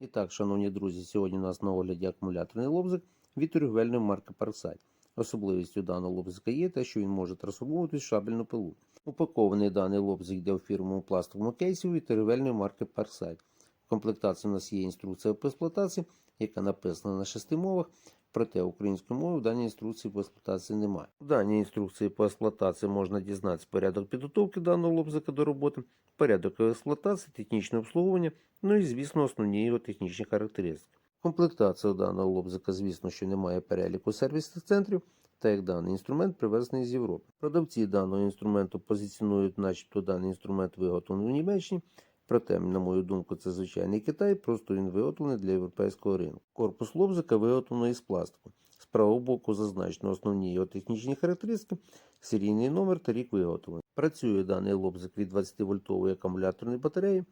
І так, шановні друзі, сьогодні у нас на огляді акумуляторний лобзик від торгівельної марки Parkside. Особливістю даного лобзика є те, що він може трансформуватись шабельну пилу. Упакований даний лобзик йде у фірмовому пластовому кейсі від торгівельної марки Parkside. В комплектації у нас є інструкція по експлуатації, яка написана на шести мовах. Проте української мови в даній інструкції по експлуатації немає. В даній інструкції по експлуатації можна дізнатися порядок підготовки даного лобзика до роботи, порядок експлуатації, технічне обслуговування, ну і, звісно, основні його технічні характеристики. Комплектація даного лобзика, звісно, що немає переліку сервісних центрів, та як даний інструмент привезений з Європи. Продавці даного інструменту позиціонують, начебто даний інструмент виготовлений в Німеччині. Проте, на мою думку, це звичайний Китай, просто він виготовлений для європейського ринку. Корпус лобзика виготовлений із пластику. З правого боку зазначено основні його технічні характеристики, серійний номер та рік виготовлення. Працює даний лобзик від 20-вольтової акумуляторної батареї.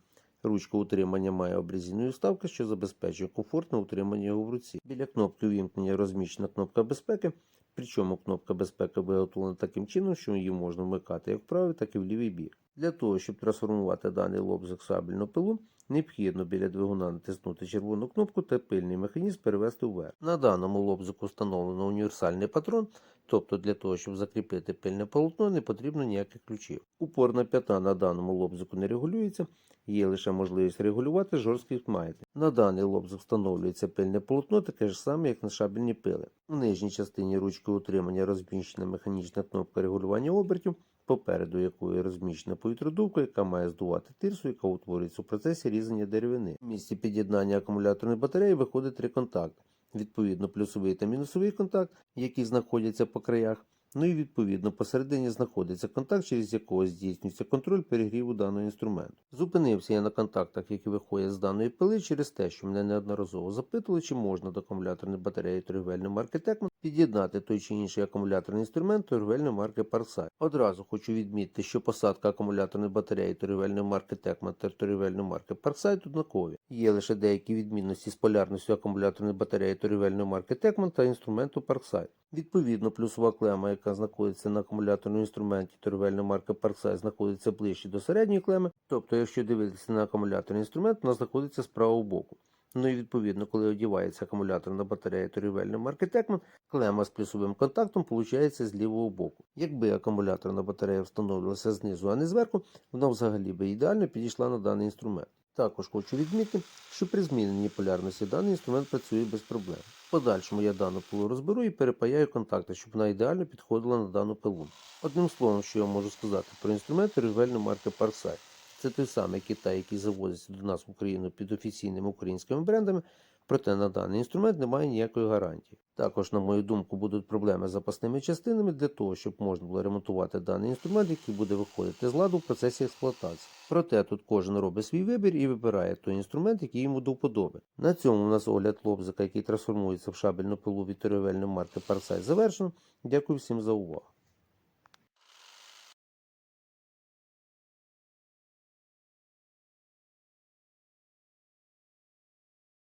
Ручка утримання має обрізійної вставки, що забезпечує комфортне утримання його в руці. Біля кнопки увімкнення розміщена кнопка безпеки, причому кнопка безпеки виготовлена таким чином, що її можна вмикати як в правий, так і в лівий бік. Для того, щоб трансформувати даний лобзик в сабельну пилу, необхідно біля двигуна натиснути червону кнопку та пильний механізм перевести вверх. На даному лобзику встановлено універсальний патрон, тобто для того, щоб закріпити пильне полотно, не потрібно ніяких ключів. Упорна п'ята на даному лобзику не регулюється, є лише можливість регулювати жорсткість маятник. На даний лобзик встановлюється пильне полотно, таке ж саме, як на шабельні пили. В нижній частині ручки утримання розміщена механічна кнопка регулювання обертів, попереду якої розміщена повітродувка, яка має здувати тирсу, яка утворюється у процесі різання деревини. В місці під'єднання акумуляторної батареї виходить три контакти. Відповідно, плюсовий та мінусовий контакт, які знаходяться по краях. Ну і відповідно посередині знаходиться контакт, через якого здійснюється контроль перегріву даного інструменту. Зупинився я на контактах, які виходять з даної пили, через те, що мене неодноразово запитували, чи можна до акумуляторної батареї торгівельної марки Tecmo під'єднати той чи інший акумуляторний інструмент торгівельної марки Parsai. Одразу хочу відмітити, що посадка акумуляторної батареї торгівельної марки Tecmo та торгівельної марки Parsai однакові. Є лише деякі відмінності з полярністю акумуляторної батареї торгівельної марки Tecmo та інструменту Parsai. Відповідно, плюсова клема, яка знаходиться на акумуляторному інструменті торгівельної марки Parsai, знаходиться ближче до середньої клеми. Тобто, якщо дивитися на акумуляторний інструмент, вона знаходиться з правого боку. Ну і відповідно, коли одівається акумуляторна батарея торгівельної марки Tecman, клема з плюсовим контактом получається з лівого боку. Якби акумуляторна батарея встановлювалася знизу, а не зверху, вона взагалі би ідеально підійшла на даний інструмент. Також хочу відмітити, що при зміненні полярності даний інструмент працює без проблем. В подальшому я дану пилу розберу і перепаяю контакти, щоб вона ідеально підходила на дану пилу. Одним словом, що я можу сказати про інструмент торгівельної марки Parsai. Це той самий Китай, який завозиться до нас в Україну під офіційними українськими брендами, проте на даний інструмент немає ніякої гарантії. Також, на мою думку, будуть проблеми з запасними частинами для того, щоб можна було ремонтувати даний інструмент, який буде виходити з ладу в процесі експлуатації. Проте тут кожен робить свій вибір і вибирає той інструмент, який йому до вподоби. На цьому у нас огляд лобзика, який трансформується в шабельну пилу від торговельної марки Parsai завершено. Дякую всім за увагу.